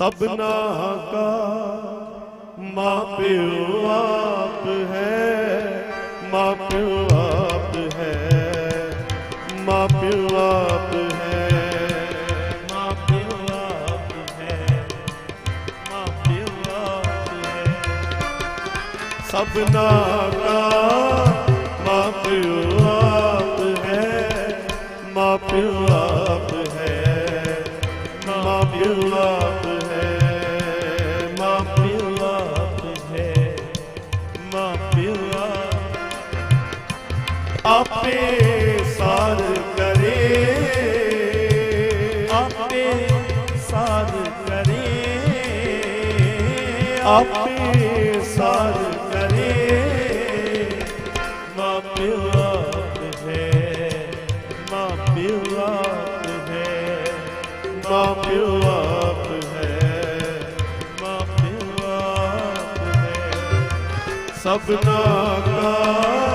ਸਭਨਾ ਕਾ ਮਾਪਿਓ ਆਪ ਹੈ ਮਾਪਿਓ ਆਪ ਹੈ ਮਾਪਿਓ ਆਪ ਹੈ ਮਾਪਿਓ ਆਪ ਹੈ ਮਾਪਿਓ ਆਪ ਹੈ। ਸਭਨਾ ਕਾ ਆਪੇ ਸਾਰ ਕਰੇ। ਆਪੇ ਸਾਧ ਕਰੇ। ਆਪੇ ਸਾਰ ਕਰੇ। ਮਾਪਿਓ ਆਪ ਹੈ। ਮਾਪਿਓ ਆਪ ਹੈ। ਮਾਪਿਓ ਆਪ ਹੈ। ਸਭਨਾ ਕਾ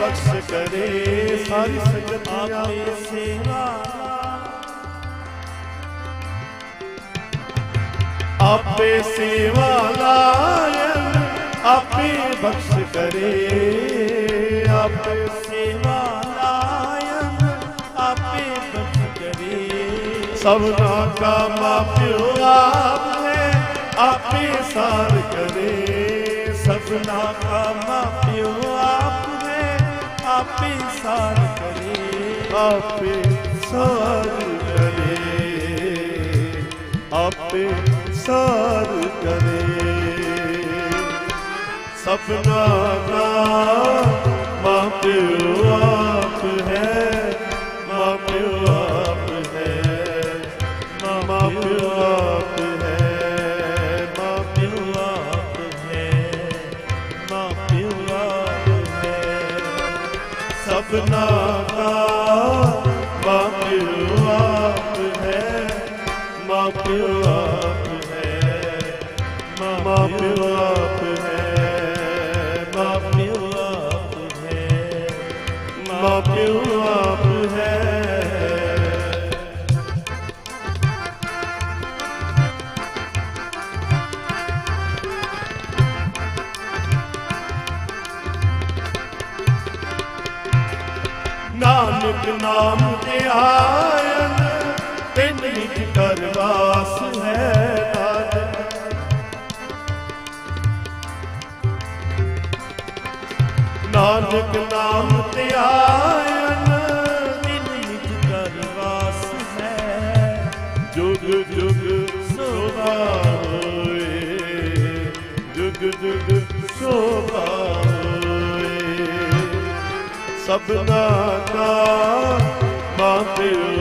ਬਖਸ਼ ਕਰੇ, ਸਾਰੀ ਸੰਗਤ ਆਪੇ ਸੇਵਾ। ਆਪੇ ਸੇਵਾ ਲਾਇਨ, ਆਪੇ ਬਖਸ਼ ਕਰੇ। ਆਪੇ ਸੇਵਾ ਲਾਇਨ, ਆਪੇ ਬਖਸ਼ ਕਰੇ। ਸਭਨਾ ਕਾ ਮਾਪਿਓ ਆਪ ਹੈ ਆਪੇ ਸਾਰ ਕਰੇ। ਸਭਨਾ ਸਭਨਾ ਕਾ ਮਾਪਿਓ ਆਪ ਆਪੇ ਸਾਰ ਕਰੇ ਆਪੇ ਸਾਰ ਕਰੇ। ਆਪੇ ਸਾਰ ਕਰੇ। ਸਭਨਾ ਦਾ ਮਾਪਿਓ ਆਪ ਮਾਪਿਓ ਆਪ ਹੈ ਮਾਪਿਓ ਆਪ ਹੈ ਮਾਪਿਓ ਆਪ ਹੈ। ਨਾਨਕ ਨਾਮ ਤੇ ਆਇਨ ਤਿੰਨ ਨਿਜ ਕਰ ਵਾਸ ਹੈ। ਨਾਨਕ ਨਾਮ ਤੇ ਆਇਨ ਤਿਨ ਕਰ ਵਾਸ ਹੈ। ਜੁਗ ਜੁਗ ਸੋਭਾ ਹੋਏ ਜੁਗ ਜੁਗ ਸੋਭਾ ਹੋਏ ਸਭਨਾ ਕਾ ਮਾਪਿਓ ਆਪ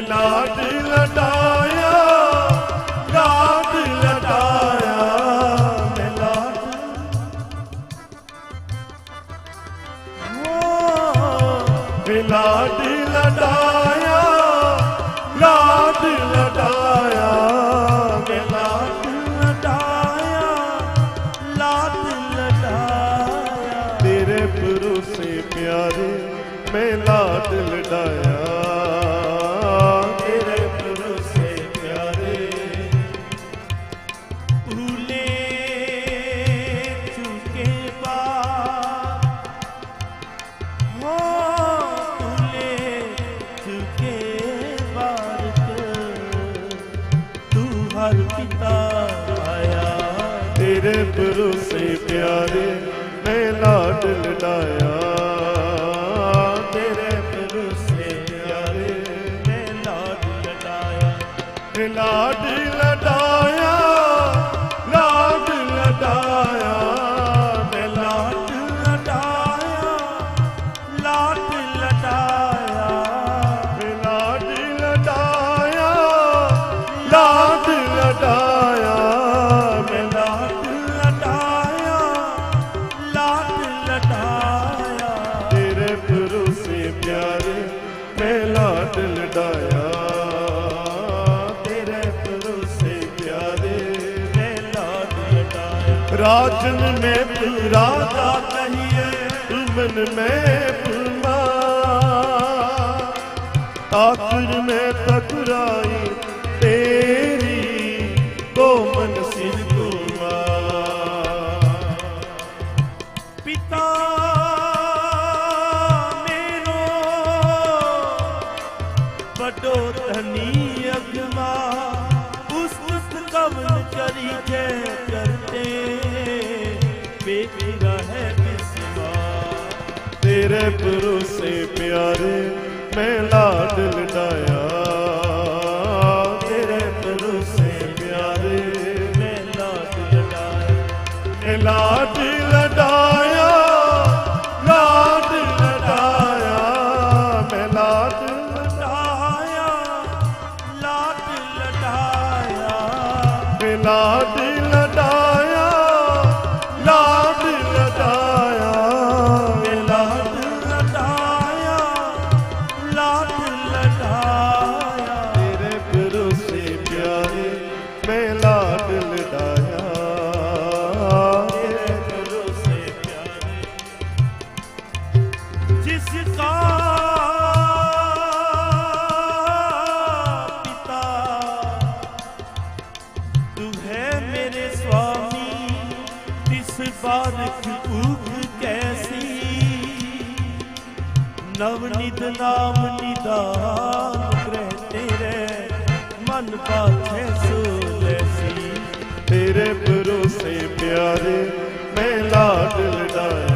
ਮੈਂ ਮੈਂ ਲਾਡ ਤੇਰੇ ਭਰੋਸੇ ਪਿਆਰੇ ਮੈਂ ਲਾਡ ਲਡਾਇਆ ਲਾਡ राजन में राजा कहिए मन में आखिर में टकराई ਪਰੋਸੇ ਪਿਆਰੇ, ਮੈਂ ਲਾਡ ਲਡਾਇਆ ਤੇਰੇ ਪਰੋਸੇ ਪਿਆਰੇ, ਮੈਂ ਲਾਡ ਲਡਾਇਆ ਮੈਂ ਲਾਡ ਲਡਾਇਆ ਲਾਡ ਲਡਾਇਆ ਮੈਂ ਲਾਡ ਲਡਾਇਆ ਲਾਡ ਲਡਾਇਆ ਮੈਂ ਲਾਡ ਬਾਰਕ ਉਗ ਕੈਸੀ? ਨਵ ਨਿਦ ਨਾਮ ਨਿਦਾਨ ਗ੍ਰਹਿ ਤੇਰੇ, ਮਨ ਪਾਛੇ ਸੋ। ਲੈਸੀ ਤੇਰੇ ਭਰੋਸੇ ਪਿਆਰੇ, ਮੈਂ ਲਾਡ ਲਡਾਇਆ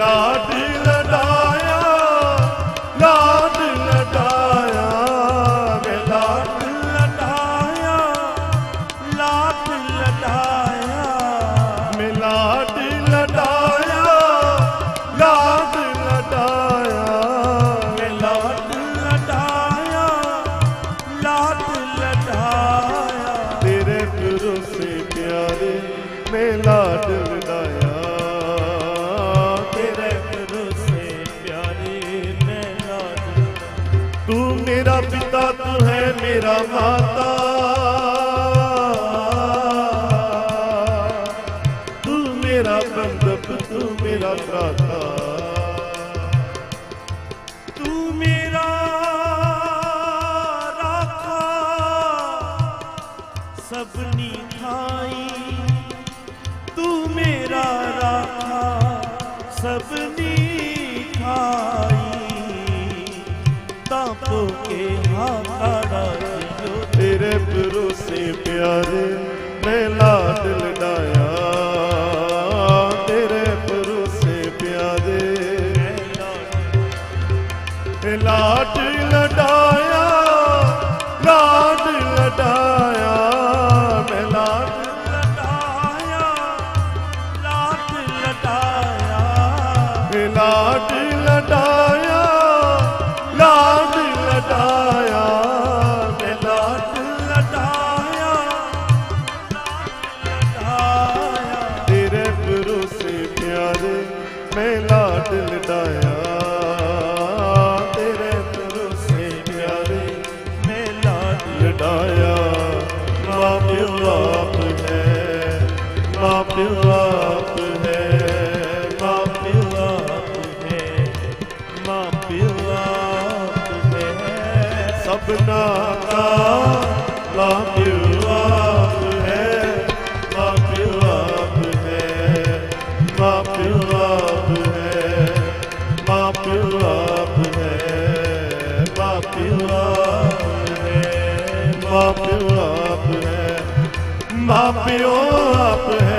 ਲਾਡ ਲਡਾਇਆ ਲਾਡ ਲਡਾਇਆ ਮੈਂ ਲਾਡ ਲਡਾਇਆ ਲਾਡ ਲਡਾਇਆ ਮੈਂ ਲਾਡ ਲਡਾਇਆ ਲਾਡ ਲਡਾਇਆ ਮੈਂ ਲਾਡ ਲਡਾਇਆ ਲਾਡ ਲਡਾਇਆ ਤੇਰੇ ਭਰੋਸੇ ਪਿਆਰੇ ਮੈਂ ਲਾਡ मेरा माता। तू मेरा बंदप तू मेरा प्राता तू मेरा राखा। सबनी थाई तू मेरा राखा। सबनी थाई ਤਾਂ ਕੇ ਹਾਥੜਾ ਜਿਓ ਤੇਰੇ ਭਰੋਸੇ ਪਿਆਰੇ ਮੈਂ ਲਾਡ ਲਡਾਇਆ ਤੇਰੇ ਮਾਂ ਪਿਓ ਆਪ ਹੈ। ਮਾਂ ਆਪ ਹੈ।